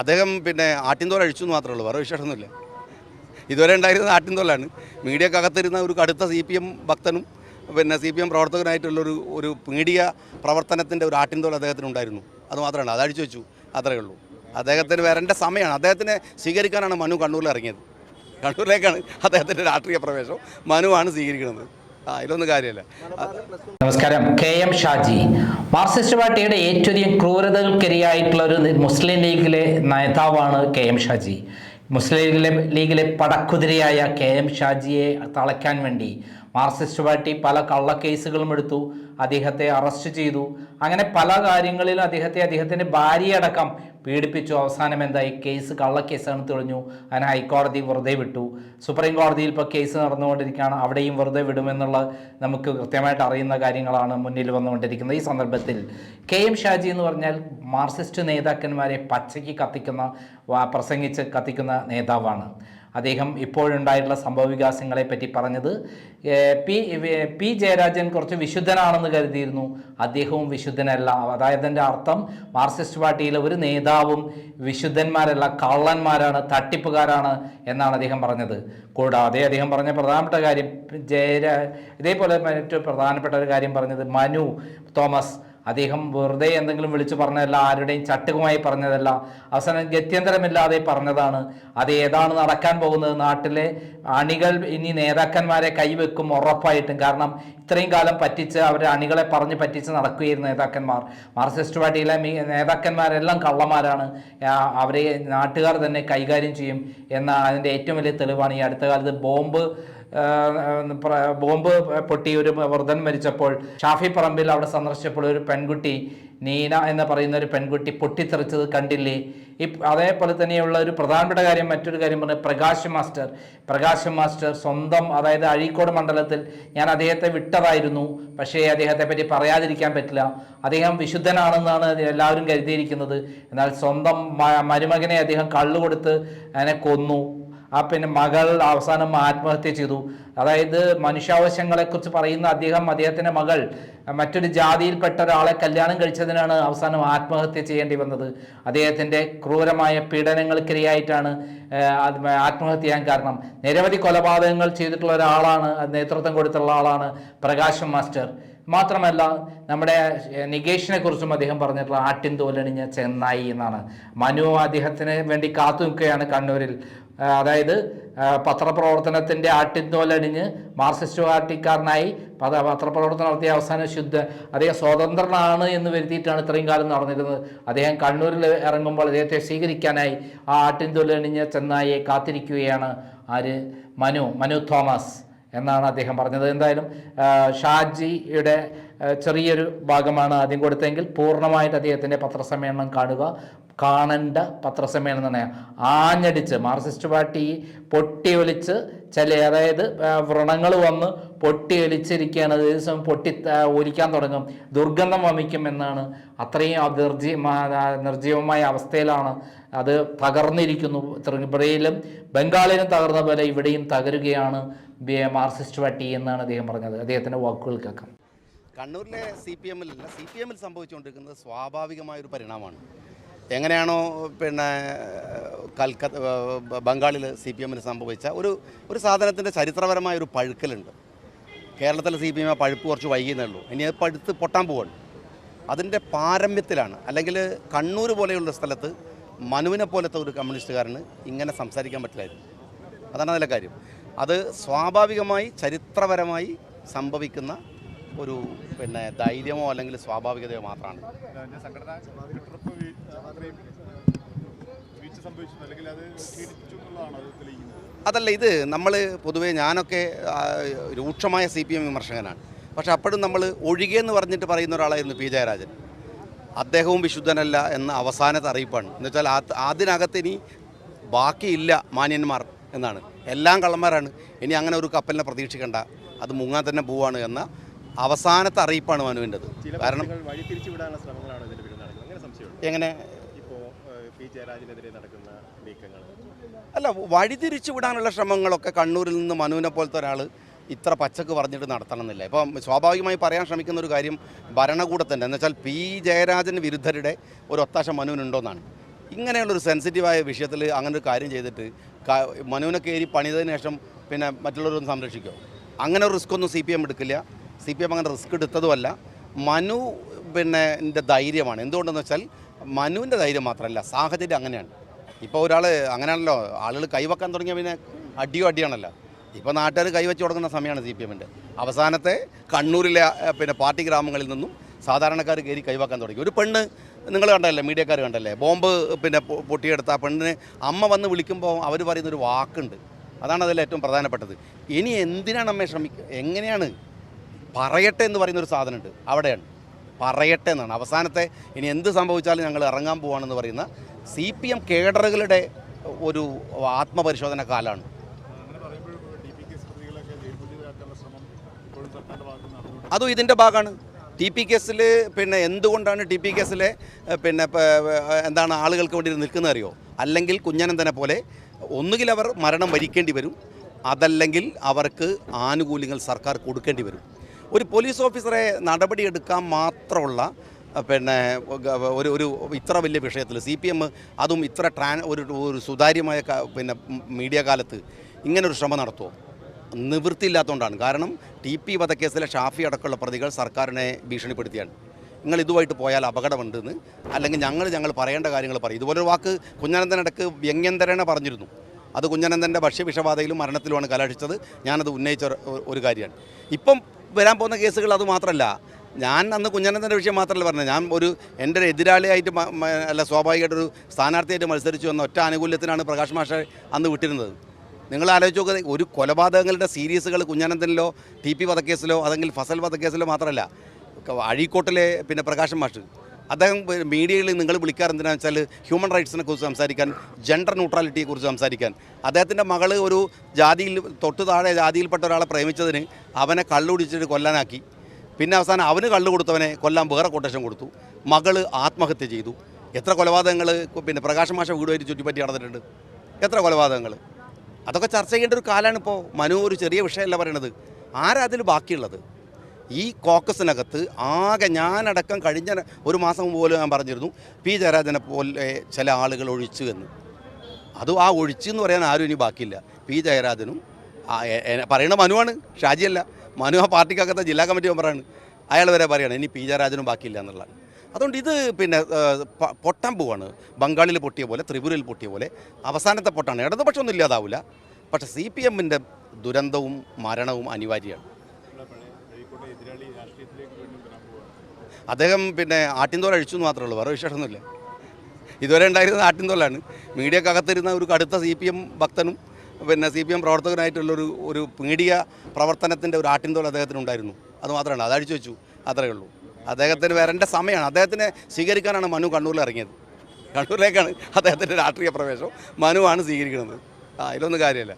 അദ്ദേഹം പിന്നെ ആട്ടിൻതോൽ അഴിച്ചു എന്ന് മാത്രമേ ഉള്ളൂ വേറെ വിശേഷമൊന്നുമില്ല. ഇതുവരെ ഉണ്ടായിരുന്നത് ആട്ടിൻതോലാണ്. മീഡിയക്കകത്തിരുന്ന ഒരു കടുത്ത സി പി എം ഭക്തനും പിന്നെ സി പി എം പ്രവർത്തകനായിട്ടുള്ളൊരു ഒരു മീഡിയ പ്രവർത്തനത്തിന്റെ ഒരു ആട്ടിൻതോൽ അദ്ദേഹത്തിന് ഉണ്ടായിരുന്നു അത് മാത്രമാണ് അത് അഴിച്ചു വെച്ചു. അത്രയേ ഉള്ളൂ. അദ്ദേഹത്തിന് വരേണ്ട സമയമാണ്. അദ്ദേഹത്തിനെ സ്വീകരിക്കാനാണ് മനു കണ്ണൂരിൽ ഇറങ്ങിയത്. കണ്ണൂരിലേക്കാണ് അദ്ദേഹത്തിന്റെ രാഷ്ട്രീയ പ്രവേശം. മനുവാണ് സ്വീകരിക്കുന്നത്. ആ കാര്യമില്ല. നമസ്കാരം. K M Shaji. മാർക്സിസ്റ്റ് പാർട്ടിയുടെ ഏറ്റവും ക്രൂരതകൾക്കിരയായിട്ടുള്ള ഒരു മുസ്ലിം ലീഗിലെ നേതാവാണ് കെ എം ഷാജി. മുസ്ലിം ലീഗിലെ ലീഗിലെ പടക്കുതിരയായ കെ എം ഷാജിയെ തളയ്ക്കാൻ വേണ്ടി മാർക്സിസ്റ്റ് പാർട്ടി പല കള്ളക്കേസുകളും എടുത്തു. അദ്ദേഹത്തെ അറസ്റ്റ് ചെയ്തു. അങ്ങനെ പല കാര്യങ്ങളിലും അദ്ദേഹത്തെ അദ്ദേഹത്തിന്റെ ഭാര്യയടക്കം പീഡിപ്പിച്ചു. അവസാനം എന്തായി? കേസ് കള്ളക്കേസാണ് തെളിഞ്ഞു. അതിന് ഹൈക്കോടതി വെറുതെ വിട്ടു. സുപ്രീം കോടതിയിൽ ഇപ്പോൾ കേസ് നടന്നുകൊണ്ടിരിക്കുകയാണ്. അവിടെയും വെറുതെ വിടുമെന്നുള്ള നമുക്ക് കൃത്യമായിട്ട് അറിയുന്ന കാര്യങ്ങളാണ് മുന്നിൽ വന്നുകൊണ്ടിരിക്കുന്നത്. ഈ സന്ദർഭത്തിൽ കെ എം ഷാജി എന്ന് പറഞ്ഞാൽ മാർക്സിസ്റ്റ് നേതാക്കന്മാരെ പച്ചയ്ക്ക് കത്തിക്കുന്ന പ്രസംഗിച്ച് കത്തിക്കുന്ന നേതാവാണ്. അദ്ദേഹം ഇപ്പോഴുണ്ടായിട്ടുള്ള സംഭവവികാസങ്ങളെ പറ്റി പറഞ്ഞത്. പി പി ജയരാജൻ കുറച്ച് വിശുദ്ധനാണെന്ന് കരുതിയിരുന്നു. അദ്ദേഹവും വിശുദ്ധനല്ല. അതായത് എന്റെ അർത്ഥം മാർക്സിസ്റ്റ് പാർട്ടിയിലെ ഒരു നേതാവും വിശുദ്ധന്മാരല്ല കള്ളന്മാരാണ് തട്ടിപ്പുകാരാണ് എന്നാണ് അദ്ദേഹം പറഞ്ഞത്. കൂടാതെ അദ്ദേഹം പറഞ്ഞ പ്രധാനപ്പെട്ട കാര്യം ജയരാ ഇതേപോലെ മറ്റു പ്രധാനപ്പെട്ട ഒരു കാര്യം പറഞ്ഞത് മനു തോമസ് അദ്ദേഹം വെറുതെ എന്തെങ്കിലും വിളിച്ചു പറഞ്ഞതല്ല ആരുടെയും ചട്ടുകമായി പറഞ്ഞതല്ല. അവസാനം ഗത്യന്തരമില്ലാതെ പറഞ്ഞതാണ്. അത് ഏതാണ് നടക്കാൻ പോകുന്നത്? നാട്ടിലെ അണികൾ ഇനി നേതാക്കന്മാരെ കൈവെക്കും ഉറപ്പായിട്ടും. കാരണം ഇത്രയും കാലം പറ്റിച്ച് അവരുടെ അണികളെ പറഞ്ഞ് പറ്റിച്ച് നടക്കുകയായിരുന്നു നേതാക്കന്മാർ. മാർക്സിസ്റ്റ് പാർട്ടിയിലെ നേതാക്കന്മാരെല്ലാം കള്ളന്മാരാണ്. അവരെ നാട്ടുകാർ തന്നെ കൈകാര്യം ചെയ്യും. എന്ന അതിന്റെ ഏറ്റവും വലിയ തെളിവാണ്. ഈ അടുത്ത കാലത്ത് ബോംബ് ബോംബ് പൊട്ടി ഒരു വൃദ്ധൻ മരിച്ചപ്പോൾ ഷാഫി പറമ്പിൽ അവിടെ സന്ദർശിച്ചപ്പോൾ ഒരു പെൺകുട്ടി നീന എന്ന് പറയുന്ന ഒരു പെൺകുട്ടി പൊട്ടിത്തെറിച്ചത് കണ്ടില്ലേ? ഈ അതേപോലെ തന്നെയുള്ള ഒരു പ്രധാനപ്പെട്ട കാര്യം മറ്റൊരു കാര്യം പറഞ്ഞാൽ പ്രകാശ് മാസ്റ്റർ. പ്രകാശ് മാസ്റ്റർ സ്വന്തം അതായത് അഴീക്കോട് മണ്ഡലത്തിൽ ഞാൻ അദ്ദേഹത്തെ വിട്ടതായിരുന്നു. പക്ഷേ അദ്ദേഹത്തെ പറ്റി പറയാതിരിക്കാൻ പറ്റില്ല. അദ്ദേഹം വിശുദ്ധനാണെന്നാണ് എല്ലാവരും കരുതിയിരിക്കുന്നത്. എന്നാൽ സ്വന്തം മരുമകനെ അദ്ദേഹം കള്ളുകൊടുത്ത് അതിനെ കൊന്നു. ആ പിന്നെ മകൾ അവസാനം ആത്മഹത്യ ചെയ്തു. അതായത് മനുഷ്യാവശ്യങ്ങളെക്കുറിച്ച് പറയുന്ന അദ്ദേഹം അദ്ദേഹത്തിന്റെ മകൾ മറ്റൊരു ജാതിയിൽപ്പെട്ട ഒരാളെ കല്യാണം കഴിച്ചതിനാണ് അവസാനം ആത്മഹത്യ ചെയ്യേണ്ടി വന്നത്. അദ്ദേഹത്തിന്റെ ക്രൂരമായ പീഡനങ്ങൾക്കിരയായിട്ടാണ് ആത്മഹത്യ ചെയ്യാൻ കാരണം. നിരവധി കൊലപാതകങ്ങൾ ചെയ്തിട്ടുള്ള ഒരാളാണ് നേതൃത്വം കൊടുത്തുള്ള ആളാണ് പ്രകാശം മാസ്റ്റർ. മാത്രമല്ല നമ്മുടെ നികേഷിനെ കുറിച്ചും അദ്ദേഹം പറഞ്ഞിട്ടുള്ള ആട്ടിൻ തോലണിഞ്ഞ ചെന്നായി എന്നാണ്. മനു അദ്ദേഹത്തിന് വേണ്ടി കാത്തു നിൽക്കുകയാണ് കണ്ണൂരിൽ. അതായത് പത്രപ്രവർത്തനത്തിന്റെ ആട്ടിൻതോലണിഞ്ഞ് മാർക്സിസ്റ്റ് പാർട്ടിക്കാരനായി പത- പത്രപ്രവർത്തനം നടത്തിയ അവസാന ശുദ്ധ അദ്ദേഹം സ്വതന്ത്രനാണ് എന്ന് വരുത്തിയിട്ടാണ് ഇത്രയും കാലം നടന്നിരുന്നത്. അദ്ദേഹം കണ്ണൂരിൽ ഇറങ്ങുമ്പോൾ അദ്ദേഹത്തെ സ്വീകരിക്കാനായി ആ ആട്ടിൻതോലണിഞ്ഞ ചെന്നായിയെ കാത്തിരിക്കുകയാണ് ആര്? മനു മനു തോമസ് എന്നാണ് അദ്ദേഹം പറഞ്ഞത്. എന്തായാലും ഷാജിയുടെ ചെറിയൊരു ഭാഗമാണ് ആദ്യം കൊടുത്തതെങ്കിൽ പൂർണമായിട്ട് അദ്ദേഹത്തിന്റെ പത്രസമ്മേളനം കാണുക. കാണേണ്ട പത്രസമ്മേളനം തന്നെ ആഞ്ഞടിച്ച് മാർക്സിസ്റ്റ് പാർട്ടി പൊട്ടി ഒലിച്ച് ചില അതായത് വ്രണങ്ങൾ വന്ന് പൊട്ടി ഒലിച്ചിരിക്കുകയാണ്. അതേ ദിവസം പൊട്ടി ഒലിക്കാൻ തുടങ്ങും. ദുർഗന്ധം വമിക്കും എന്നാണ്. അത്രയും നിർജീ നിർജീവമായ അവസ്ഥയിലാണ് അത് തകർന്നിരിക്കുന്നു. ത്രിപുരയിലും ബംഗാളിലും തകർന്ന പോലെ ഇവിടെയും തകരുകയാണ് മാർക്സിസ്റ്റ് പാർട്ടി എന്നാണ് അദ്ദേഹം പറഞ്ഞത്. അദ്ദേഹത്തിന്റെ വാക്കുകൾ കേൾക്കാം കണ്ണൂരിലെ സി പി എമ്മിലല്ല സി പി എമ്മിൽ സംഭവിച്ചുകൊണ്ടിരിക്കുന്നത് സ്വാഭാവികമായൊരു പരിണാമമാണ്. എങ്ങനെയാണോ പിന്നെ കൽക്കത്ത ബംഗാളിൽ സി പി എമ്മിന് സംഭവിച്ച ഒരു ഒരു സാധനത്തിന്റെ ചരിത്രപരമായ ഒരു പഴുക്കലുണ്ട്. കേരളത്തിലെ സി പി എം പഴുപ്പ് കുറച്ച് വൈകിയെന്നേ ഉള്ളൂ. ഇനി അത് പഴുത്ത് പൊട്ടാൻ പോവാണ്. അതിന്റെ പാരമ്യത്തിലാണ് അല്ലെങ്കിൽ കണ്ണൂർ പോലെയുള്ള സ്ഥലത്ത് മനുവിനെ പോലത്തെ ഒരു കമ്മ്യൂണിസ്റ്റുകാരന് ഇങ്ങനെ സംസാരിക്കാൻ പറ്റില്ലായിരുന്നു. അതാണ് അതിലെ കാര്യം. അത് സ്വാഭാവികമായി ചരിത്രപരമായി സംഭവിക്കുന്ന ഒരു പിന്നെ ധൈര്യമോ അല്ലെങ്കിൽ സ്വാഭാവികതയോ മാത്രമാണ്. അതല്ല ഇത് നമ്മൾ പൊതുവേ ഞാനൊക്കെ രൂക്ഷമായ സി പി എം വിമർശകനാണ്. പക്ഷെ അപ്പോഴും നമ്മൾ ഒഴികെന്ന് പറഞ്ഞിട്ട് പറയുന്ന ഒരാളായിരുന്നു പി ജയരാജൻ. അദ്ദേഹവും വിശുദ്ധനല്ല എന്ന അവസാനത്തെ അറിയിപ്പാണ്. എന്ന് വെച്ചാൽ ആ- അതിനകത്ത് ഇനി ബാക്കിയില്ല മാന്യന്മാർ എന്നാണ്. എല്ലാം കള്ളന്മാരാണ്. ഇനി അങ്ങനെ ഒരു കപ്പലിനെ പ്രതീക്ഷിക്കേണ്ട. അത് മുങ്ങാൻ തന്നെ പോവാണ് എന്ന അവസാനത്തെ അറിയിപ്പാണ് മനുവിന്റെത്. കാരണം എങ്ങനെ? അല്ല വഴിതിരിച്ചു വിടാനുള്ള ശ്രമങ്ങളൊക്കെ കണ്ണൂരിൽ നിന്ന് മനുവിനെ പോലത്തെ ഒരാൾ ഇത്ര പച്ചക്ക് പറഞ്ഞിട്ട് നടത്തണമെന്നില്ല. ഇപ്പം സ്വാഭാവികമായി പറയാൻ ശ്രമിക്കുന്ന ഒരു കാര്യം ഭരണകൂടത്തിന്റെ. എന്ന് വെച്ചാൽ പി ജയരാജന് വിരുദ്ധരുടെ ഒരു ഒത്താശ മനുവിനുണ്ടോയെന്നാണ് ഇങ്ങനെയുള്ളൊരു സെൻസിറ്റീവായ വിഷയത്തിൽ അങ്ങനെ ഒരു കാര്യം ചെയ്തിട്ട് മനുവിനെ കയറി പണിതതിന് ശേഷം പിന്നെ മറ്റുള്ളവരൊന്നും സംരക്ഷിക്കുമോ അങ്ങനെ ഒരു റിസ്ക് ഒന്നും സി പി എം എടുക്കില്ല. സി പി എം അങ്ങനെ റിസ്ക് എടുത്തതുമല്ല. മനു പിന്നെ എന്റെ ധൈര്യമാണ്. എന്തുകൊണ്ടെന്ന് വെച്ചാൽ മനുവിന്റെ ധൈര്യം മാത്രമല്ല സാഹചര്യം അങ്ങനെയാണ്. ഇപ്പോൾ ഒരാൾ അങ്ങനെയാണല്ലോ ആളുകൾ കൈവക്കാൻ തുടങ്ങിയ പിന്നെ അടിയോ അടിയാണല്ലോ. ഇപ്പോൾ നാട്ടുകാർ കൈവച്ച് കൊടുക്കുന്ന സമയമാണ് സി പി എമ്മിന്റെ അവസാനത്തെ കണ്ണൂരിലെ പിന്നെ പാർട്ടി ഗ്രാമങ്ങളിൽ നിന്നും സാധാരണക്കാർ കയറി കൈവാക്കാൻ തുടങ്ങി. ഒരു പെണ്ണ് നിങ്ങൾ കണ്ടല്ലേ മീഡിയക്കാർ കണ്ടല്ലേ ബോംബ് പിന്നെ പൊട്ടിയെടുത്ത ആ പെണ്ണിന് അമ്മ വന്ന് വിളിക്കുമ്പോൾ അവർ പറയുന്നൊരു വാക്കുണ്ട്. അതാണ് അതിൽ ഏറ്റവും പ്രധാനപ്പെട്ടത്. ഇനി എന്തിനാണ് അമ്മയെ ശ്രമിക്കുക എങ്ങനെയാണ് പറയട്ടെ എന്ന് പറയുന്നൊരു സാധനമുണ്ട്. അവിടെയാണ്. പറയട്ടെ എന്നാണ്. അവസാനത്തെ ഇനി എന്ത് സംഭവിച്ചാലും ഞങ്ങൾ ഇറങ്ങാൻ പോവാണെന്ന് പറയുന്ന സി പി എം കേഡറുകളുടെ ഒരു ആത്മപരിശോധന കാലമാണ് അതും ഇതിന്റെ ഭാഗമാണ്. ടി പി കേസിൽ പിന്നെ എന്തുകൊണ്ടാണ് ടി പി കേസിലെ പിന്നെ എന്താണ് ആളുകൾക്ക് വേണ്ടി നിൽക്കുന്നത് അറിയോ? അല്ലെങ്കിൽ കുഞ്ഞനന്തനെ പോലെ ഒന്നുകിൽ അവർ മരണം വരിക്കേണ്ടി വരും അതല്ലെങ്കിൽ അവർക്ക് ആനുകൂല്യങ്ങൾ സർക്കാർ കൊടുക്കേണ്ടി വരും. ഒരു പോലീസ് ഓഫീസറെ നടപടിയെടുക്കാൻ മാത്രമുള്ള പിന്നെ ഒരു ഒരു ഇത്ര വലിയ വിഷയത്തിൽ സി പി എം അതും ഇത്ര ട്രാൻ ഒരു ഒരു സുതാര്യമായ പിന്നെ മീഡിയ കാലത്ത് ഇങ്ങനൊരു ശ്രമം നടത്തുമോ നിവൃത്തിയില്ലാത്തതുകൊണ്ടാണ് കാരണം ടി പി വധക്കേസിലെ ഷാഫി അടക്കമുള്ള പ്രതികൾ സർക്കാരിനെ ഭീഷണിപ്പെടുത്തിയാണ്. നിങ്ങൾ ഇതുമായിട്ട് പോയാൽ അപകടമുണ്ടെന്ന് അല്ലെങ്കിൽ ഞങ്ങൾ ഞങ്ങൾ പറയേണ്ട കാര്യങ്ങൾ പറയും. ഇതുപോലൊരു വാക്ക് കുഞ്ഞനന്തൻ ഇടയ്ക്ക് വ്യംഗ്യന്തരേണ പറഞ്ഞിരുന്നു. അത് കുഞ്ഞനന്തന്റെ ഭക്ഷ്യവിഷബാധയിലും മരണത്തിലുമാണ് കലാശിച്ചത് ഞാനത് ഉന്നയിച്ച ഒരു- ഒരു കാര്യമാണ്. ഇപ്പം വരാൻ പോകുന്ന കേസുകൾ അത് മാത്രമല്ല ഞാൻ അന്ന് കുഞ്ഞനന്തന്റെ വിഷയം മാത്രമല്ല പറഞ്ഞത്. ഞാൻ ഒരു എന്റെ എതിരാളിയായിട്ട് അല്ല സ്വാഭാവികമായിട്ടൊരു സ്ഥാനാർത്ഥിയായിട്ട് മത്സരിച്ചു എന്ന ഒറ്റ ആനുകൂല്യത്തിനാണ് പ്രകാശ് മാഷ അന്ന് വിട്ടിരുന്നത്. നിങ്ങൾ ആലോചിച്ച് നോക്കുക ഒരു കൊലപാതകങ്ങളുടെ സീരീസുകൾ കുഞ്ഞാനന്ദനിലോ ടി പി വധക്കേസിലോ അല്ലെങ്കിൽ ഫസൽ വധക്കേസിലോ മാത്രമല്ല അഴീക്കോട്ടിലെ പിന്നെ പ്രകാശ് മാഷ്. അദ്ദേഹം മീഡിയയിൽ നിങ്ങൾ വിളിക്കാറ് എന്തിനാണെന്ന് വെച്ചാൽ ഹ്യൂമൻ റൈറ്റ്സിനെ കുറിച്ച് സംസാരിക്കാൻ ജെൻഡർ ന്യൂട്രാലിറ്റിയെ കുറിച്ച് സംസാരിക്കാൻ. അദ്ദേഹത്തിന്റെ മകൾ ഒരു ജാതിയിൽ തൊട്ടു താഴെ ജാതിയിൽപ്പെട്ട ഒരാളെ പ്രേമിച്ചതിന് അവനെ കള്ളുടിച്ചിട്ട് കൊല്ലാനാക്കി. പിന്നെ അവസാനം അവന് കള്ളു കൊടുത്തവനെ കൊല്ലാൻ വേറെ കൊട്ടേഷൻ കൊടുത്തു. മകൾ ആത്മഹത്യ ചെയ്തു. എത്ര കൊലപാതകങ്ങൾ പിന്നെ പ്രകാശ് മാഷ വീടുമായിട്ട് ചുറ്റിപ്പറ്റി നടന്നിട്ടുണ്ട്. എത്ര കൊലപാതകങ്ങൾ അതൊക്കെ ചർച്ച ചെയ്യേണ്ട ഒരു കാലമാണ് ഇപ്പോൾ. മനു ഒരു ചെറിയ വിഷയമല്ല പറയണത്. ആരാ അതിൽ ബാക്കിയുള്ളത്? ഈ കോക്കസിനകത്ത് ആകെ ഞാനടക്കം കഴിഞ്ഞ ഒരു മാസം മുമ്പ് പോലും ഞാൻ പറഞ്ഞിരുന്നു പി ജയരാജനെ പോലെ ചില ആളുകൾ ഒഴിച്ചു എന്ന്. അത് ആ ഒഴിച്ചു എന്ന് പറയാൻ ആരും ഇനി ബാക്കിയില്ല. പി ജയരാജനും പറയണ മനുവാണ് ഷാജിയല്ല. മനു ആ പാർട്ടിക്കകത്തെ ജില്ലാ കമ്മിറ്റി മെമ്പറാണ്. അയാൾ വരെ പറയണം ഇനി പി ജയരാജനും ബാക്കിയില്ല എന്നുള്ളതാണ്. അതുകൊണ്ട് ഇത് പിന്നെ പൊട്ടാൻ പോവാണ്. ബംഗാളിൽ പൊട്ടിയ പോലെ ത്രിപുരയിൽ പൊട്ടിയ പോലെ അവസാനത്തെ പൊട്ടാണ്. ഇടതുപക്ഷമൊന്നും ഇല്ലാതാവില്ല പക്ഷേ സി പി എമ്മിന്റെ ദുരന്തവും മരണവും അനിവാര്യമാണ്. അദ്ദേഹം പിന്നെ ആട്ടിൻതോൽ അഴിച്ചു എന്ന് മാത്രമേ ഉള്ളൂ വേറെ വിശേഷമൊന്നുമില്ല. ഇതുവരെ ഉണ്ടായിരുന്നത് ആട്ടിൻതോലാണ്. മീഡിയക്കകത്തിരുന്ന ഒരു കടുത്ത സി പി എം ഭക്തനും പിന്നെ സി പി എം പ്രവർത്തകനായിട്ടുള്ളൊരു ഒരു മീഡിയ പ്രവർത്തനത്തിന്റെ ഒരു ആട്ടിൻതോൽ അദ്ദേഹത്തിന് ഉണ്ടായിരുന്നു അത് മാത്രമാണ് അത് അഴിച്ചു വെച്ചു. അത്രയേ ഉള്ളൂ. അദ്ദേഹത്തിന് വരേണ്ട സമയമാണ്. അദ്ദേഹത്തിനെ സ്വീകരിക്കാനാണ് മനു കണ്ണൂരിൽ ഇറങ്ങിയത്. കണ്ണൂരിലേക്കാണ് അദ്ദേഹത്തിന്റെ രാഷ്ട്രീയ പ്രവേശം. മനുവാണ് സ്വീകരിക്കുന്നത്. ആ അതിലൊന്നും കാര്യമില്ല.